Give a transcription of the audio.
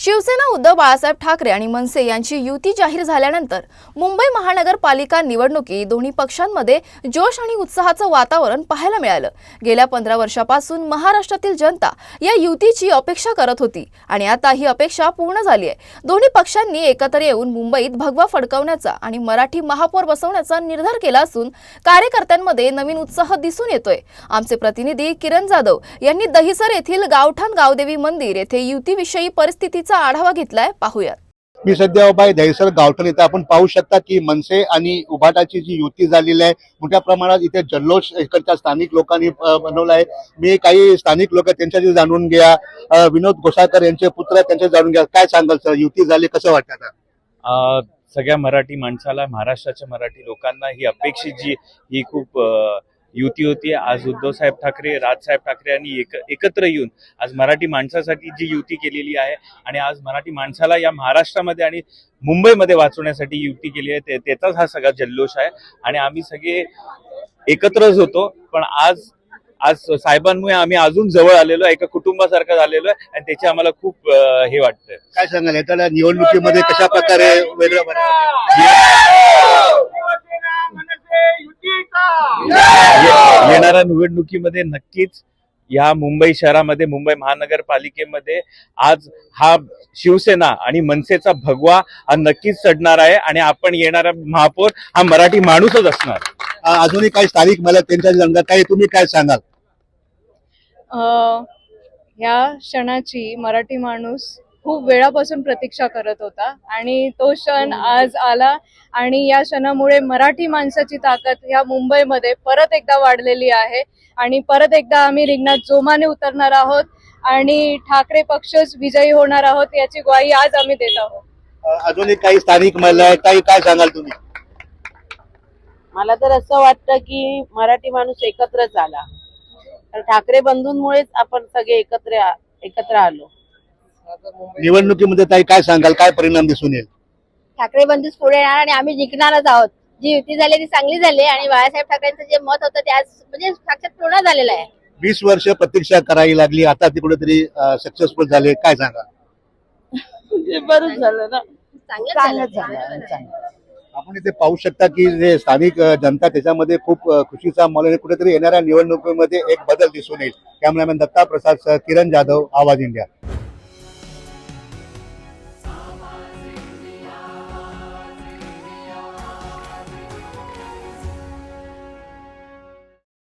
शिवसेना उद्धव बाळासाहेब ठाकरे आणि मनसे यांची युती जाहीर झाल्यानंतर मुंबई महानगरपालिका निवडणुकीत दोन्ही पक्षांमध्ये जोश आणि उत्साहाचं वातावरण पाहायला मिळालं. गेल्या पंधरा वर्षापासून महाराष्ट्रातील जनता या युतीची अपेक्षा करत होती आणि आता ही अपेक्षा पूर्ण झाली आहे. दोन्ही पक्षांनी एकत्र येऊन मुंबईत भगवा फडकवण्याचा आणि मराठी महापौर बसवण्याचा निर्धार केला असून कार्यकर्त्यांमध्ये नवीन उत्साह दिसून येतोय. आमचे प्रतिनिधी किरण जाधव यांनी दहिसर येथील गावठाण गावदेवी मंदिर येथे युतीविषयी परिस्थितीचा आढावा घेतलाय पाहूयात. मी सध्या उभा आहे दहिसर गावठण इथं. आपण पाहू शकता की मनसे आणि उभाटाची जी युती झालेली आहे मोठ्या प्रमाणात इथे जल्लोष इकडच्या स्थानिक लोकांनी बनवला आहे. मी काही स्थानिक लोक त्यांच्याशी जाणून घ्या. विनोद घोसाळकर यांचे पुत्र त्यांचे जाणून घ्या. काय सांगाल सर? युती झाली कसं वाटतं सगळ्या मराठी माणसाला महाराष्ट्राच्या मराठी लोकांना ही अपेक्षित जी ही खूप युती होती आज उद्धव साहेब ठाकरे राजसाहेब ठाकरे यांनी एक एकत्र येऊन आज मराठी माणसासाठी जी युती केलेली आहे आणि आज मराठी माणसाला या महाराष्ट्रामध्ये आणि मुंबईमध्ये वाचवण्यासाठी युती केली आहे ते- त्याचाच हा सगळा जल्लोष आहे. आणि आम्ही सगळे एकत्रच होतो पण आज आज साहेबांमुळे आम्ही अजून जवळ आलेलो आहे एका कुटुंबासारखं झालेलो आहे आणि त्याचे आम्हाला खूप हे वाटतंय. काय सांगाल निवडणुकीमध्ये कशा प्रकारे वेगळं येणाऱ्या निवडणुकीमध्ये नक्कीच या मुंबई शहरामध्ये मुंबई महानगरपालिकेमध्ये आज हा शिवसेना आणि मनसेचा भगवा हा नक्कीच चढणार आहे आणि आपण येणारा महापौर हा मराठी माणूसच असणार. अजूनही काही स्थानिक मला त्यांच्या जाणतात काही तुम्ही काय सांगाल? अ, ह्या क्षणाची मराठी माणूस खूप वेळापासून प्रतीक्षा करत होता. आणि तो क्षण आज आला आणि या क्षणामुळे मराठी माणसाची ताकद ह्या मुंबईमध्ये परत एकदा वाढलेली आहे. आणि परत एकदा आम्ही रिंगणात जोमाने उतरणार आहोत आणि ठाकरे पक्षच विजयी होणार आहोत याची ग्वाही आज आम्ही देत आहोत. अजूनही काही स्थानिक महिला काही काय सांगाल तुम्ही? मला तर असं वाटतं की मराठी माणूस एकत्र झाला. तर ठाकरे बंधूंमुळेच आपण सगळे एकत्र एकत्र आलो. निवडणुकीमध्ये ताई काय सांगाल? काय परिणाम दिसून येईल? ठाकरे बंधूच पुढे येणार आणि आम्ही जिंकणारच आहोत. जी युती झाली ती चांगली झाली आणि बाळासाहेब ठाकरेंचं जे मत होतं ते आज म्हणजे साक्षात पूर्ण झालेलं आहे. वीस वर्ष प्रतीक्षा करावी लागली आता ती कुठेतरी सक्सेसफुल झाले. काय सांगा बरंच झालं ना. झालं. आपण इथे पाहू शकता की जे स्थानिक जनता त्याच्यामध्ये खूप खुशीचा आहे. कुठेतरी येणाऱ्या निवडणुकीमध्ये एक बदल दिसून येईल. कॅमेरामॅन दत्ता प्रसाद सह किरण जाधव आवाज इंडिया.